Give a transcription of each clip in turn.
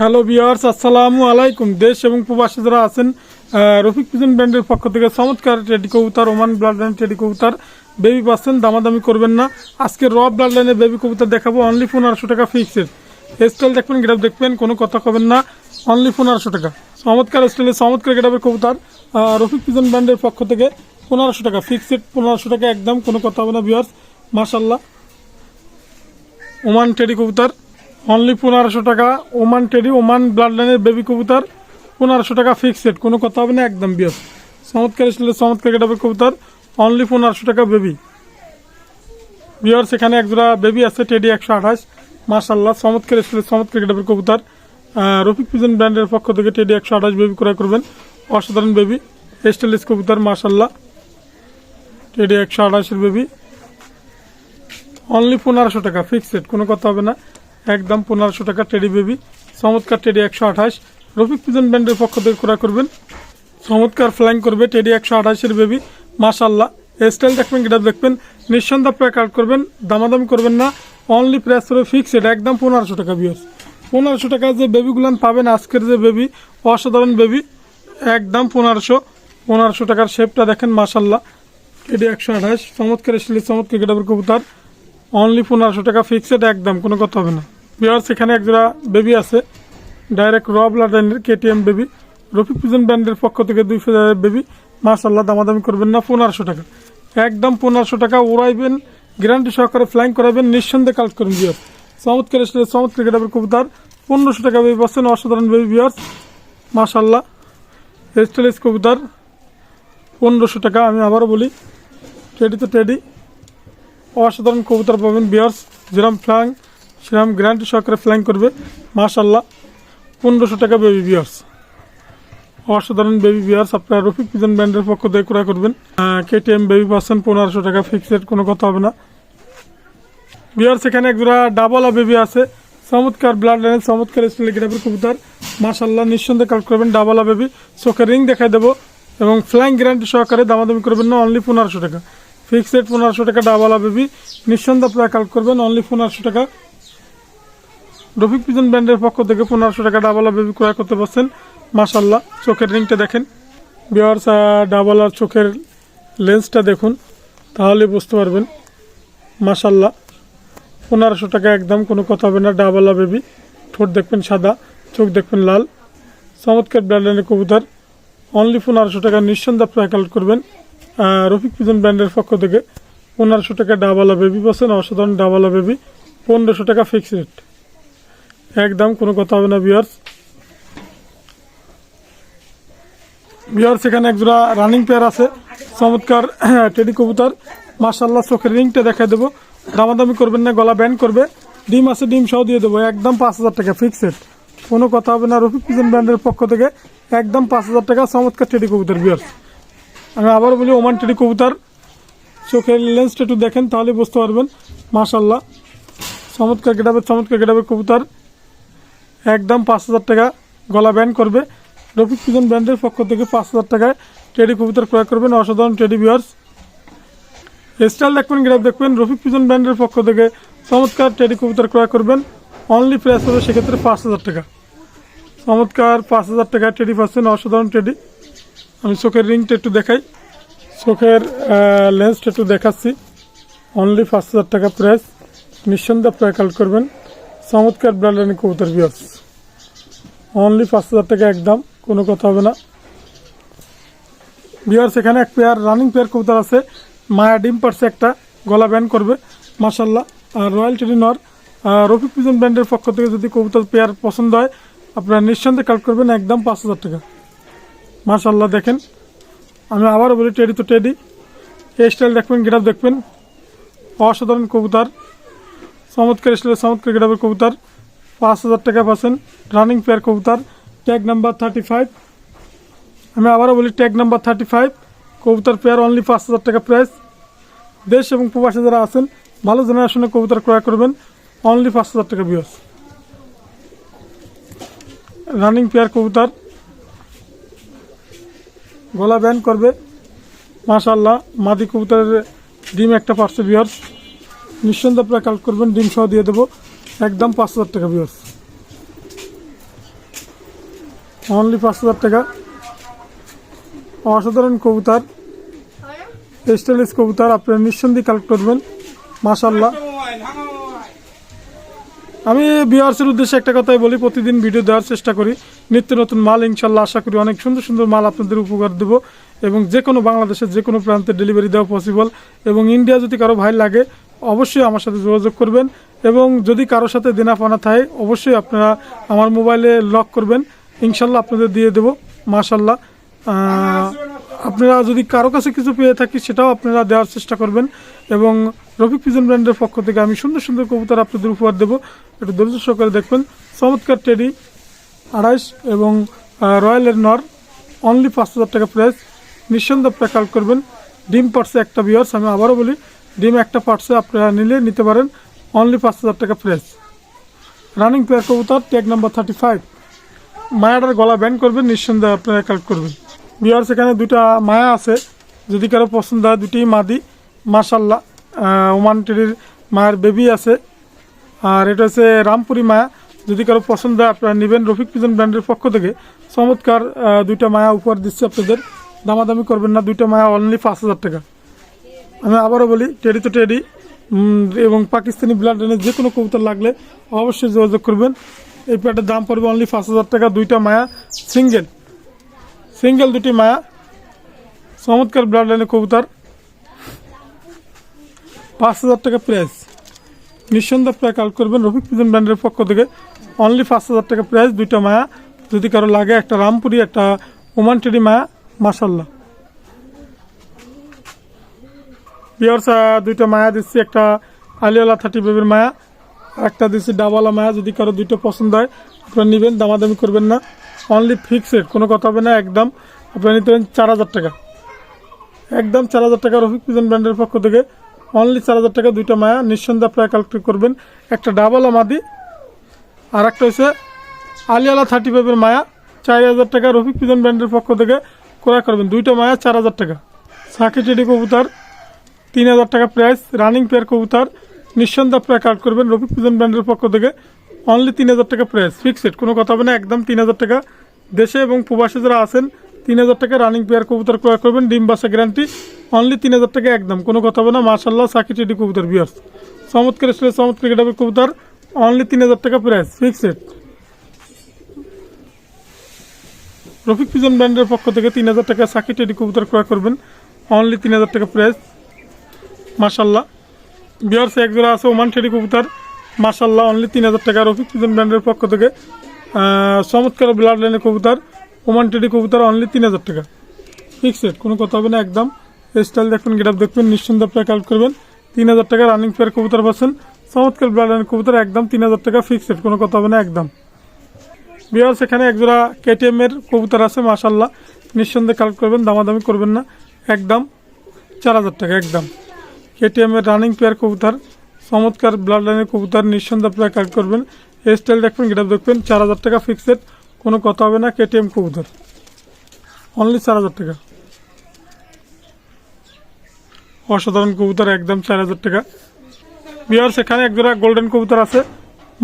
Hello বিয়ার্স আসসালামু আলাইকুম দেশ এবং প্রবাসী যারা আছেন রফিক পিজন ব্র্যান্ডের পক্ষ থেকে চমৎকার টেডি কবুতর ওমান ব্লাড লাইন টেডি কবুতর। বেবি পাচ্ছেন, দামাদামি করবেন না। আজকে র ব্লাড লাইনে বেবি কবুতর দেখাবো অনলি পনেরোশো টাকা ফিক্সড স্টাইল দেখবেন গেটাপ দেখবেন, কোনো কথা কবেন না। অনলি পনেরোশো টাকা। চমৎকার স্টাইলে চমৎকার গেটাপের কবুতর। রফিক পিজন ব্র্যান্ডের পক্ষ থেকে পনেরোশো টাকা ফিক্সড পনেরোশো টাকা একদম কোনো কথা হবে না বিয়ার্স মাসাল্লাহ ওমান টেডি কবুতর। অনলি পনেরোশো টাকা, ওমান টেডি, ওমান ব্লাড লাইনের বেবি কবুতর, পনেরোশো টাকা ফিক্সড কোনো কথা হবে না, একদম বিয়স। চমৎকার স্টাইলের চমৎকার গেটাবের কবুতর, অনলি পনেরোশো টাকা বেবি। বিয়ার সেখানে একজোড়া বেবি আছে, টেডি একশো আঠাশ। মার্শাল্লাহ চমৎকার স্টাইলের চমৎকার গেটাবের কবুতর। রফিক পিজন ব্র্যান্ডের পক্ষ থেকে টেডি একশো আঠাশ বেবি ক্রয় করবেন। অসাধারণ বেবি স্টাইলিশ কবুতর মার্শাল্লাহ টেডি একশো আঠাশের বেবি। অনলি পনেরোশো টাকা ফিক্সড কোনো কথা হবে না। একদম পনেরোশো টাকা টেডি বেবি চমৎকার টেডি একশো আঠাশ। রফিক পিজন ব্র্যান্ডের পক্ষ থেকে ক্রয় করবেন। চমৎকার ফ্লাইং করবে টেডি একশো আঠাশের বেবি মাশাল্লাহ স্টাইল দেখবেন গেটাপ দেখবেন, নিঃসন্দেহ প্রায় কাট করবেন, দামাদামি করবেন না অনলি প্রাইস করে ফিক্সড একদম পনেরোশো টাকা বিয়স পনেরোশো টাকা যে বেবিগুলান পাবেন, আজকের যে বেবি অসাধারণ বেবি একদম পনেরোশো। পনেরোশো টাকার শেপটা দেখেন মাশাল্লাহ টেডি একশো আঠাশ, চমৎকার স্টাইলের চমৎকার গেটাপের কবুতর। অনলি পনেরোশো টাকা ফিক্সড একদম, কোনো কথা হবে না। বিহার, সেখানে একজোড়া বেবি আছে। ডাইরেক্ট রব লাডেনের কেটিএম বেবি রফিক পিজন ব্র্যান্ডের পক্ষ থেকে দুই হাজারের বেবি মার্শাল্লাহ দামাদামি করবেন না, পনেরোশো টাকা। একদম পনেরোশো টাকা উড়াইবেন গ্যারান্টি সহকারে ফ্লাইং করাবেন, নিঃসন্দেহে কালেক্ট করুন বিয়ার চমৎকার এসে চমৎকার গেটাবের কবুতার। পনেরোশো টাকা বেবি পাচ্ছেন, অসাধারণ বেবি বিয়ার্স মার্শাল্লাহ স্টেলেস কবুতার। পনেরোশো টাকা, আমি আবারও বলি টেডি তো টেডি অসাধারণ কবুতর পাবেন বিয়ার্স যেরকম ফ্লাইং সেরকম গ্যারান্টি সহকারে ফ্লাইং করবে। মাশাল্লাহ পনেরোশো টাকা বেবি বিয়ার্স অসাধারণ বেবি বিয়ার্স আপনার রফিক পিজন ব্র্যান্ডের পক্ষ থেকে ক্রয় করবেন। কেটিএম বেবি পাচ্ছেন পনেরোশো টাকা ফিক্সড কোনো কথা হবে না। বিয়ার্স এখানে একজোড়া ডাবলা বেবি আছে। চমৎকার ব্লাড লাইনের চমৎকার স্টাইল গ্রাফের কবুতর। মাশাল্লাহ নিঃসন্দেহে কাল করবেন ডাবলা বেবি চোখে রিং দেখাই দেবো এবং ফ্লাইং গ্যারান্টি সহকারে দামাদামি করবেন না অনলি পনেরোশো টাকা। ফিক্সড পনেরোশো টাকা ডাবলা বেবি নিঃসন্দেহে প্রায় কাল করবেন অনলি পনেরোশো টাকা। রফিক পিজন ব্র্যান্ডের পক্ষ থেকে পনেরোশো টাকা ডাবলা বেবি ক্রয় করতে পারছেন মাশাল্লাহ চোখের রিংটা দেখেন। বিয়ার্স ডাবলার চোখের লেন্সটা দেখুন, তাহলে বুঝতে পারবেন। মাশাল্লাহ পনেরোশো টাকা একদম কোনো কথা হবে না ডাবলা বেবি ঠোঁট দেখবেন সাদা, চোখ দেখবেন লাল। চমৎকার ব্র্যান্ডের কবুতর। অনলি পনেরোশো টাকা নিঃসন্দেহে প্রায় কালেক্ট করবেন। রফিক পিজন ব্র্যান্ডের পক্ষ থেকে পনেরোশো টাকা ডাবালা বেবি পাচ্ছেন অসাধারণ ডাবালা বেবি পনেরোশো টাকা ফিক্স রেট একদম কোনো কথা হবে না বিয়ার্স বিয়ার্স এখানে একজোড়া রানিং পেয়ার আছে। চমৎকার টেডি কবুতর। মার্শাল্লাহ চোখের রিংটা দেখাই দেবো। দামাদামি করবেন না, গলা ব্যান্ড করবে। ডিম আছে, ডিম সহ দিয়ে দেবো। একদম পাঁচ হাজার টাকা ফিক্সড কোনো কথা হবে না, রফিক পিজন ব্র্যান্ডের পক্ষ থেকে। একদম পাঁচ হাজার টাকা, চমৎকার টেডি কবুতর বিয়ার্স আমি আবার বলি, ওমান টেডি কবুতর। চোখের লেন্সটা একটু দেখেন, তাহলে বুঝতে পারবেন। মাশাল্লাহ চমৎকার গেটাবের চমৎকার গেটাবের কবুতর। একদম পাঁচ হাজার টাকা গলা ব্যান্ড করবে। রফিক পিজন ব্র্যান্ডের পক্ষ থেকে পাঁচ হাজার টাকায় টেডি কবুতর ক্রয় করবেন অসাধারণ টেডি বিয়ার্স স্টাইল দেখবেন গ্রাফ দেখবেন। রফিক পিজন ব্র্যান্ডের পক্ষ থেকে চমৎকার টেডি কবুতর ক্রয় করবেন। অনলি প্রাইস হবে সেক্ষেত্রে পাঁচ হাজার টাকা। চমৎকার পাঁচ হাজার টাকা টেডি পাচ্ছেন অসাধারণ টেডি আমি চোখের রিংটা একটু দেখাই। চোখের লেন্সটা একটু দেখাচ্ছি। অনলি পাঁচ হাজার টাকা প্রাইস নিঃসন্দেহ প্রায় কাল করবেন। চমৎকার ব্র্যান্ডের কবুতর বিয়ার্স। অনলি পাঁচ হাজার টাকা একদম কোনো কথা হবে না। বিয়ার্স এখানে এক পেয়ার রানিং পেয়ার কবুতর আছে। মায়া ডিম পারছে একটা, গলা ব্যান করবে মাসাল্লাহ আর রয়্যাল টেরিনর রফিক পিজন ব্র্যান্ডের পক্ষ থেকে যদি কবুতর পেয়ার পছন্দ হয়, আপনারা নিঃসন্দেহে কাল করবেন, একদম পাঁচ হাজার টাকা। মাশাল্লাহ দেখেন। আমি আবারও বলি টেডি তো টেডি এই স্টাইল দেখবেন গেটাপ দেখবেন। অসাধারণ কবুতর। চমৎকার স্টাইল চমৎকার গেটাপের কবুতর। পাঁচ হাজার টাকা পাচ্ছেন। রানিং পেয়ার কবুতর। ট্যাগ নাম্বার থার্টি ফাইভ আমি আবারও বলি ট্যাগ নাম্বার থার্টি ফাইভ কবুতর পেয়ার অনলি পাঁচ হাজার টাকা প্রাইস দেশ এবং প্রবাসী যারা আছেন, ভালো জেনারেশনের কবুতর ক্রয় করবেন। অনলি পাঁচ হাজার টাকা বিয়স রানিং পেয়ার কবুতর। গলা ব্যান করবে। মাশাল্লাহ মাদি কবুতরের ডিম একটা পার্সে বিয়ার্স নিঃসন্দেহে আপনারা কালেক্ট করবেন, ডিম সহ দিয়ে দেবো। একদম পাঁচ হাজার টাকা বিয়ার্স অনলি পাঁচ হাজার টাকা। অসাধারণ কবুতর। স্টাইলিশ কবুতর, আপনারা নিঃসন্দেহে কালেক্ট করবেন। মাশাল্লাহ আমি বিহার্সের উদ্দেশ্যে একটা কথাই বলি, প্রতিদিন ভিডিও দেওয়ার চেষ্টা করি। নিত্য নতুন মাল ইনশাল্লাহ আশা করি অনেক সুন্দর সুন্দর মাল আপনাদের উপকার দেবো। এবং যে কোনো বাংলাদেশের যে কোনো প্রান্তে ডেলিভারি দেওয়া পসিবল এবং ইন্ডিয়া যদি কারও ভাই লাগে অবশ্যই আমার সাথে যোগাযোগ করবেন এবং যদি কারোর সাথে দেনা পানা থাকে, অবশ্যই আপনারা আমার মোবাইলে লক করবেন। ইনশাল্লাহ আপনাদের দিয়ে দেবো, মাশাল্লাহ। আপনারা যদি কারও কাছে কিছু পেয়ে থাকি, সেটাও আপনারা দেওয়ার চেষ্টা করবেন এবং রফিক পিজন ব্র্যান্ডের পক্ষ থেকে আমি সুন্দর সুন্দর কবুতর আপনাদের উপহার দেবো। একটু ধৈর্য সহকারে দেখবেন। চমৎকার টেডি, আড়াইশ এবং রয়্যালের নর অনলি পাঁচ হাজার টাকা প্রাইস নিঃসন্দেহে আপনারা কাল করবেন। ডিম পার্টসে একটা বিয়ার্স আমি আবারও বলি ডিম একটা পার্টসে আপনারা নিলে নিতে পারেন। অনলি পাঁচ হাজার টাকা প্রাইস রানিং পেয়ার কবুতর ট্যাগ নাম্বার থার্টি ফাইভ মায়াটার গলা ব্যান্ড করবেন, নিঃসন্দেহে আপনারা কালেক্ট করবেন। বিয়ার সেখানে দুটা মায়া আছে। যদি কারও পছন্দ হয় দুটি মাদি। মাশাল্লাহ ওমান টেরির মায়ের বেবি আছে। আর এটা হচ্ছে রামপুরি মায়া। যদি কারও পছন্দ হয়, আপনারা নেবেন। রফিক পিজন ব্র্যান্ডের পক্ষ থেকে চমৎকার দুইটা মায়া উপহার দিচ্ছে আপনাদের। দামাদামি করবেন না, দুইটা মায়া অনলি পাঁচ হাজার টাকা। আমি আবারও বলি, টেডি তো টেডি এবং পাকিস্তানি ব্লাড লাইনের যে কোনো কবুতর লাগলে অবশ্যই যোগাযোগ করবেন। এই প্যাটের দাম পড়বে অনলি পাঁচ হাজার টাকা, দুইটা মায়া সিঙ্গেল সিঙ্গেল দুটি মায়া, চমৎকার ব্লাড লাইনের কবুতর। পাঁচ হাজার টাকা প্রাইস নিঃসন্দেহে প্রায় কাল করবেন রফিক পিজন ব্র্যান্ডের পক্ষ থেকে। অনলি পাঁচ হাজার টাকা প্রাইস দুইটা মায়া। যদি কারও লাগে একটা রামপুরি, একটা ওমান টেডি মায়া মাসাল্লাহ পিওর দুইটা মায়া দিচ্ছি, একটা আলিওলা থার্টি বেবির মায়া, আর একটা দিচ্ছি ডাবালা মায়া, যদি কারও দুইটা পছন্দ হয়, আপনারা নেবেন, দামাদামি করবেন না। অনলি ফিক্সড কোনো কথা হবে না, একদম। আপনারা নিতে পারেন চার হাজার টাকা। একদম চার হাজার টাকা রফিক পিজন ব্র্যান্ডের পক্ষ থেকে। অনলি চার হাজার টাকা, দুইটা মায়া, নিঃসন্দেহে আপনারা কালেক্ট করবেন। একটা ডাবালা মাদি, আর একটা হচ্ছে আলিয়ালা থার্টি ফাইভের মায়া। চার হাজার টাকা রফিক পিজন ব্র্যান্ডের পক্ষ থেকে ক্রয় করবেন। দুইটা মায়া, চার হাজার টাকা। সাকি টেডি কবুতর। তিন হাজার টাকা প্রাইস রানিং পেয়ার কবুতর, নিঃসন্দেহে আপনারা কার্ড করবেন। রফিক পিজন ব্র্যান্ডের পক্ষ থেকে অনলি তিন হাজার টাকা প্রাইস ফিক্সড কোনো কথা হবে না, একদম তিন হাজার টাকা। দেশে এবং প্রবাসী যারা আছেন, তিন হাজার টাকা রানিং পেয়ার কবুতর ক্রয় করবেন, ডিম বাসা গ্যারান্টি অনলি তিন হাজার টাকা একদম, কোনো কথা হবে না। মার্শাল্লাহ সাকি টেডি কবুতর বিয়ার্স চমৎকার স্টেজ চমৎকার গেটাবে কবুতর অনলি তিন হাজার টাকা প্রাইস ফিক্সড রফিক পিজন ব্র্যান্ডের পক্ষ থেকে তিন হাজার টাকা সাকি টেডি কবুতর ক্রয় করবেন অনলি তিন হাজার টাকা প্রাইস মাশাল্লাহ বিয়ার্স এক জোড়া আছে ওমান টেডি কবুতার মাশাল্লাহ অনলি তিন হাজার টাকা রফিক ব্র্যান্ডের পক্ষ থেকে। চমৎকার ব্লাড লাইনের কবুতার ওমান টেডি কবুতর অনলি তিন হাজার টাকা। ফিক্সড কোনো কথা হবে না, একদম। স্টাইল দেখবেন গেট আপ দেখবেন নিঃসন্দেহে আপনারা কালেক্ট করবেন। তিন হাজার টাকা রানিং পেয়ার কবুতার পাচ্ছেন। চমৎকার ব্লাড লাইনের কবুতার একদম তিন হাজার টাকা ফিক্সড কোনো কথা হবে না, একদম। বিহার সেখানে একজোড়া কেটিএম এর কবুতর আছে মাশাল্লাহ নিঃসন্দেহে কালেক্ট করবেন, দামাদামি করবেন না, একদম। চার হাজার টাকা, একদম। কেটিএম এর রানিং পেয়ার কবুতর, চমৎকার ব্লাড লাইনের কবুতর, নিঃসন্দেহে আপনারা কালেক্ট করবেন। এই স্টাইল দেখবেন গেট দেখবেন, চার হাজার টাকা ফিক্সড কোনো কথা হবে না কেটিএম কবুতর। অনলি চার হাজার টাকা। অসাধারণ কবুতর, একদম চার হাজার টাকা। বিহার সেখানে একজোড়া গোল্ডেন কবুতর আছে।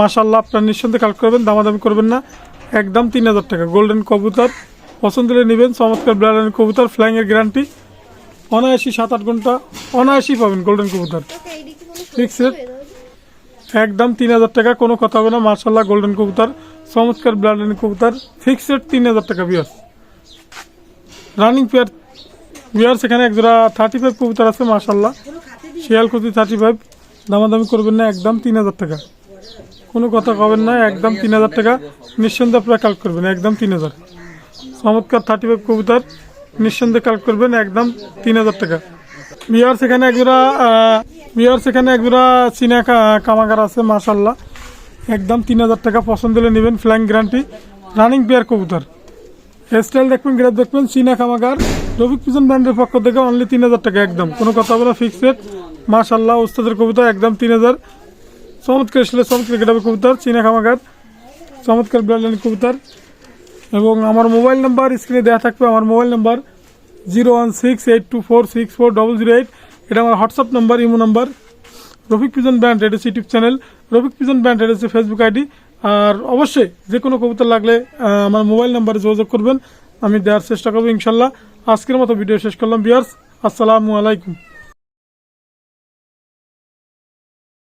মাশাল্লাহ আপনার নিঃসন্দেহে কালেক্ট করবেন, দামাদামি করবেন না। একদম তিন হাজার টাকা গোল্ডেন কবুতর। পছন্দ হলে নেবেন, চমৎকার ব্লাডের কবুতর ফ্লাইংয়ের গ্যারান্টি অনায়াসি সাত আট ঘণ্টা অনায়াসি পাবেন গোল্ডেন কবুতর ফিক্সড একদম তিন হাজার টাকা, কোনো কথা হবে না মার্শাল্লাহ গোল্ডেন কবুতর চমৎকার ব্লাডের কবুতর ফিক্সড তিন হাজার টাকা বিয়ার রানিং পেয়ার বিয়ার সেখানে একজোড়া থার্টি ফাইভ কবুতর আছে মার্শাল্লাহ শিয়ালকুতি থার্টি ফাইভ দামাদামি করবেন না, একদম তিন হাজার টাকা। কোনো কথা কবেন না, একদম তিন হাজার টাকা, নিঃসন্দেহে আপনারা কালেক্ট করবেন, একদম তিন হাজার। চমৎকার থার্টি ফাইভ কবুতর নিঃসন্দেহে কালেক্ট করবেন একদম তিন হাজার টাকা। বিহার সেখানে একজোড়া বিহার সেখানে একজোড়া চীনা কামাগার আছে মাশাল্লাহ একদম তিন হাজার টাকা পছন্দ হলে নেবেন ফ্ল্যাং গ্যারান্টি রানিং পেয়ার কবুতর। হেয়ারস্টাইল দেখবেন গ্রেড দেখবেন, চীনা কামাগার। রবিক পিজন ব্র্যান্ডের পক্ষ থেকে অনলি তিন হাজার টাকা, একদম। কোনো কথা বলা ফিক্সড মাশাল্লাহ উস্তাদের কবুতর একদম তিন হাজার। চমৎকার ছিল, চমৎকার গেটাবে কবুতর, চীনা খামাগার চমৎকার ব্লাডলাইন কবুতর। এবং আমার মোবাইল নাম্বার স্ক্রিনে দেওয়া থাকবে। আমার mobile number zero one six eight two four six four double zero eight. এটা আমার WhatsApp number, imo number. Rafiq pigeon brand এটা YouTube channel. Rafiq pigeon brand এটা ফেসবুক আইডি। আর অবশ্যই যে কোনো কবুতর লাগলে আমার মোবাইল নাম্বারে যোগাযোগ করবেন। আমি দেওয়ার চেষ্টা করব ইনশাল্লাহ। আজকের মতো ভিডিও শেষ করলাম বিয়ার্স আসসালামু আলাইকুম।